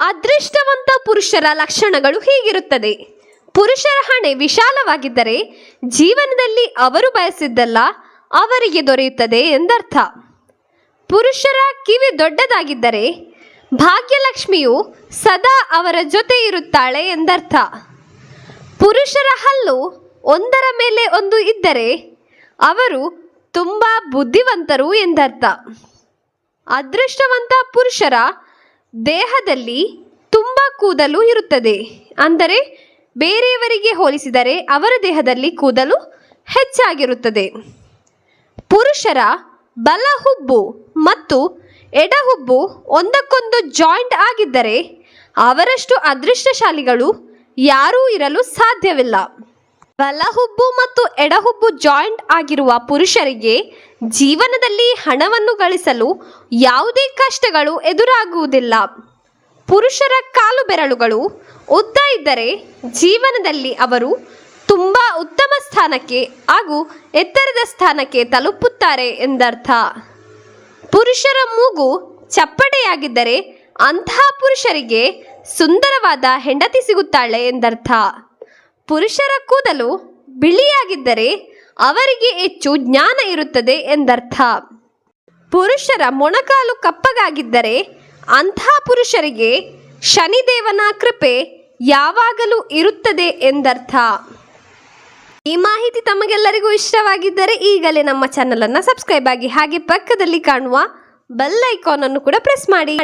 ಅದೃಷ್ಟವಂತ ಪುರುಷರ ಲಕ್ಷಣಗಳು ಹೀಗಿರುತ್ತದೆ. ಪುರುಷರ ಹಣೆ ವಿಶಾಲವಾಗಿದ್ದರೆ ಜೀವನದಲ್ಲಿ ಅವರು ಬಯಸಿದ್ದಲ್ಲ, ಅವರಿಗೆ ದೊರೆಯುತ್ತದೆ ಎಂದರ್ಥ. ಪುರುಷರ ಕಿವಿ ದೊಡ್ಡದಾಗಿದ್ದರೆ ಭಾಗ್ಯಲಕ್ಷ್ಮಿಯು ಸದಾ ಅವರ ಜೊತೆ ಇರುತ್ತಾಳೆ ಎಂದರ್ಥ. ಪುರುಷರ ಹಲ್ಲು ಒಂದರ ಮೇಲೆ ಒಂದು ಇದ್ದರೆ ಅವರು ತುಂಬ ಬುದ್ಧಿವಂತರು ಎಂದರ್ಥ. ಅದೃಷ್ಟವಂತ ಪುರುಷರ ದೇಹದಲ್ಲಿ ತುಂಬ ಕೂದಲು ಇರುತ್ತದೆ. ಅಂದರೆ ಬೇರೆಯವರಿಗೆ ಹೋಲಿಸಿದರೆ ಅವರ ದೇಹದಲ್ಲಿ ಕೂದಲು ಹೆಚ್ಚಾಗಿರುತ್ತದೆ. ಪುರುಷರ ಬಲ ಹುಬ್ಬು ಮತ್ತು ಎಡಹುಬ್ಬು ಒಂದಕ್ಕೊಂದು ಜಾಯಿಂಟ್ ಆಗಿದ್ದರೆ ಅವರಷ್ಟು ಅದೃಷ್ಟಶಾಲಿಗಳು ಯಾರೂ ಇರಲು ಸಾಧ್ಯವಿಲ್ಲ. ಬಲಹುಬ್ಬು ಮತ್ತು ಎಡಹುಬ್ಬು ಜಾಯಿಂಟ್ ಆಗಿರುವ ಪುರುಷರಿಗೆ ಜೀವನದಲ್ಲಿ ಹಣವನ್ನು ಗಳಿಸಲು ಯಾವುದೇ ಕಷ್ಟಗಳು ಎದುರಾಗುವುದಿಲ್ಲ. ಪುರುಷರ ಕಾಲು ಬೆರಳುಗಳು ಉದ್ದ ಇದ್ದರೆ ಜೀವನದಲ್ಲಿ ಅವರು ತುಂಬ ಉತ್ತಮ ಸ್ಥಾನಕ್ಕೆ ಹಾಗೂ ಎತ್ತರದ ಸ್ಥಾನಕ್ಕೆ ತಲುಪುತ್ತಾರೆ ಎಂದರ್ಥ. ಪುರುಷರ ಮೂಗು ಚಪ್ಪಟೆಯಾಗಿದ್ದರೆ ಅಂತಹ ಪುರುಷರಿಗೆ ಸುಂದರವಾದ ಹೆಂಡತಿ ಸಿಗುತ್ತಾಳೆ ಎಂದರ್ಥ. ಪುರುಷರ ಕೂದಲು ಬಿಳಿಯಾಗಿದ್ದರೆ ಅವರಿಗೆ ಹೆಚ್ಚು ಜ್ಞಾನ ಇರುತ್ತದೆ ಎಂದರ್ಥ. ಪುರುಷರ ಮೊಣಕಾಲು ಕಪ್ಪಗಾಗಿದ್ದರೆ ಅಂಥ ಪುರುಷರಿಗೆ ಶನಿದೇವನ ಕೃಪೆ ಯಾವಾಗಲೂ ಇರುತ್ತದೆ ಎಂದರ್ಥ. ಈ ಮಾಹಿತಿ ತಮಗೆಲ್ಲರಿಗೂ ಇಷ್ಟವಾಗಿದ್ದರೆ ಈಗಲೇ ನಮ್ಮ ಚಾನಲನ್ನು ಸಬ್ಸ್ಕ್ರೈಬ್ ಆಗಿ ಹಾಗೆ ಪಕ್ಕದಲ್ಲಿ ಕಾಣುವ ಬೆಲ್ ಐಕಾನ್ ಅನ್ನು ಕೂಡ ಪ್ರೆಸ್ ಮಾಡಿ.